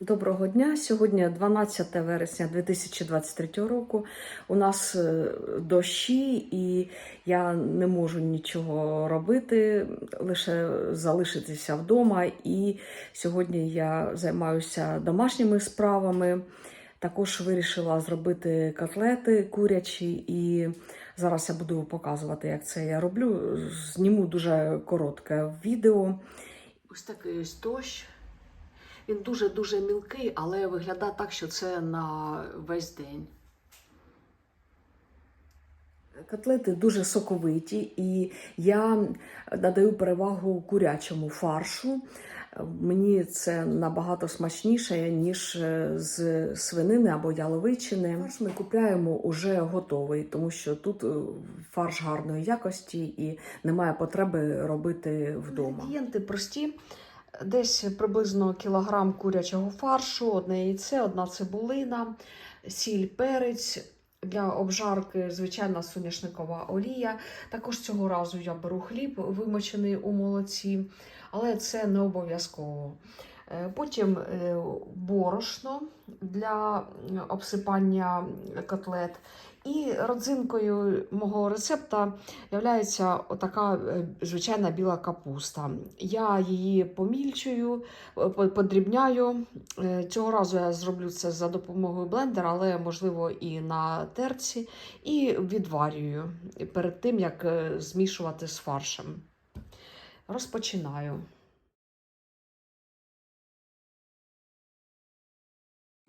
Доброго дня. Сьогодні 12 вересня 2023 року. У нас е, дощі, і я не можу нічого робити, лише залишитися вдома. І сьогодні я займаюся домашніми справами. Також вирішила зробити котлети курячі, і зараз я буду показувати, як це я роблю. Зніму дуже коротке відео. Ось такий дощ. Він дуже-дуже мілкий, але виглядає так, що це на весь день. Котлети дуже соковиті, і я надаю перевагу курячому фаршу. Мені це набагато смачніше, ніж з свинини або яловичини. Фарш ми купуємо уже готовий, тому що тут е, фарш гарної якості і немає потреби робити вдома. Інгредієнти прості. Десь приблизно кілограм курячого фаршу, одне яйце, одна цибулина, сіль, перець. Для обжарки звичайна соняшникова олія. Також цього разу я беру хліб, вимочений у молоці, але це не обов'язково. Е, Потім е, борошно для обсипання котлет. І родзинкою мого рецепта є така е, звичайна біла капуста. Я її помільчую, подрібняю. Цього разу я зроблю це за допомогою блендера, але можливо і на терці, і відварюю перед тим, як змішувати з фаршем. Розпочинаю.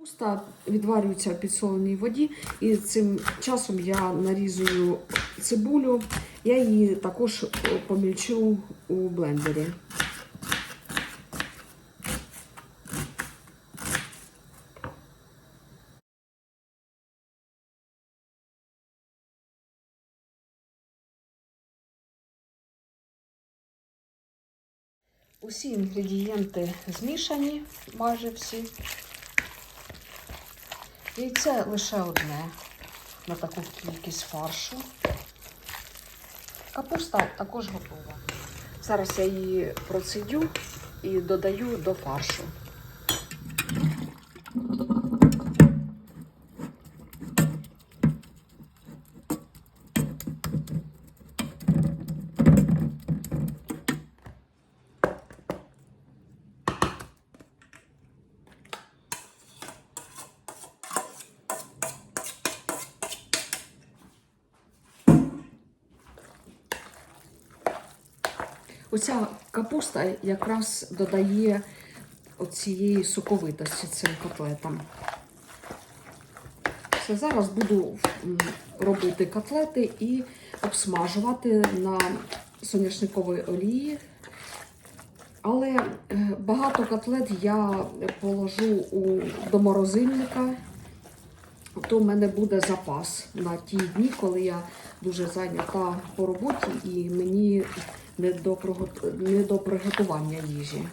Капуста відварюється в підсоленій воді, і цим часом я нарізую цибулю. Я її також помільчу у блендері. Усі інгредієнти змішані, майже всі. Яйце лише одне на таку кількість фаршу. Капуста також готова. Зараз я її процедю і додаю до фаршу. Оця капуста якраз додає оцієї соковитості цим котлетам. Все, зараз буду робити котлети і обсмажувати на соняшниковій олії. Але е, багато котлет я положу у, до морозильника, то в мене буде запас на ті дні, коли я дуже зайнята по роботі і мені не до, не до приготування їжі.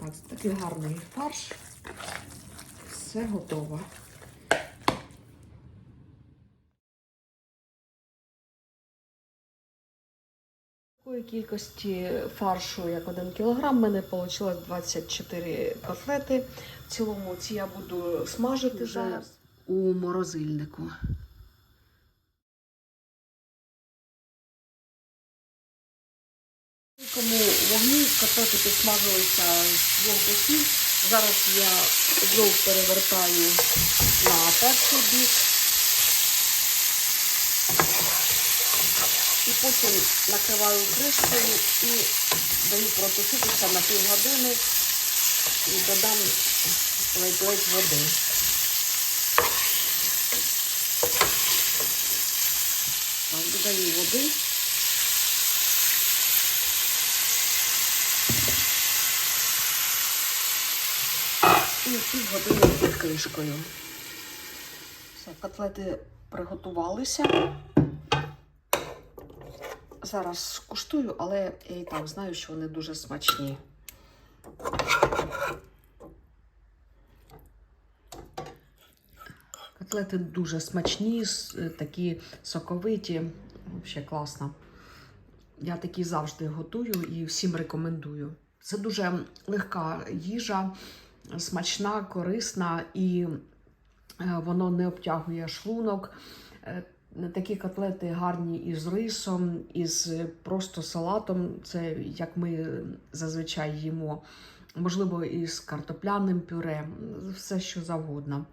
Так, такий гарний фарш. Все готово. Такої кількості фаршу, як 1 кг, в мене вийшло 24 котлети. В цілому ці я буду смажити зараз у морозильнику. Тому вогні котлети підсмажилися з двох боків. Зараз я знову перевертаю на перший бік. І потім накриваю кришкою і даю протушитися на півгодини і додам ледь-ледь води. Додаю води. І півгодини під кришкою. Все, котлети приготувалися. Зараз куштую, але я і так знаю, що вони дуже смачні. Котлети дуже смачні, е, такі соковиті, взагалі класно. Я такі завжди готую і всім рекомендую. Це дуже легка їжа, смачна, корисна і е, воно не обтягує шлунок. Е, Такі котлети гарні із рисом, із просто салатом. Це як ми зазвичай їмо. Можливо, із картопляним пюре, все що завгодно.